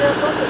Thank you.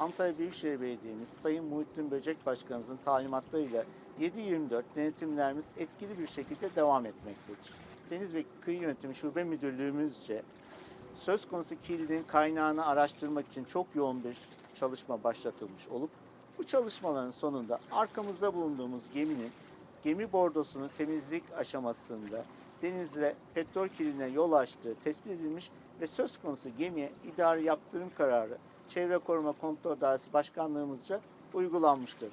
Hatay Büyükşehir Belediye'miz Sayın Muhittin Böcek Başkanımızın talimatlarıyla 7-24 denetimlerimiz etkili bir şekilde devam etmektedir. Deniz ve Kıyı Yönetimi Şube Müdürlüğümüzce söz konusu kirliliğin kaynağını araştırmak için çok yoğun bir çalışma başlatılmış olup bu çalışmaların sonunda arkamızda bulunduğumuz geminin gemi bordosunu temizlik aşamasında denizde petrol kirliliğine yol açtığı tespit edilmiş ve söz konusu gemiye idari yaptırım kararı Çevre Koruma Kontrol Dairesi Başkanlığımızca uygulanmıştır.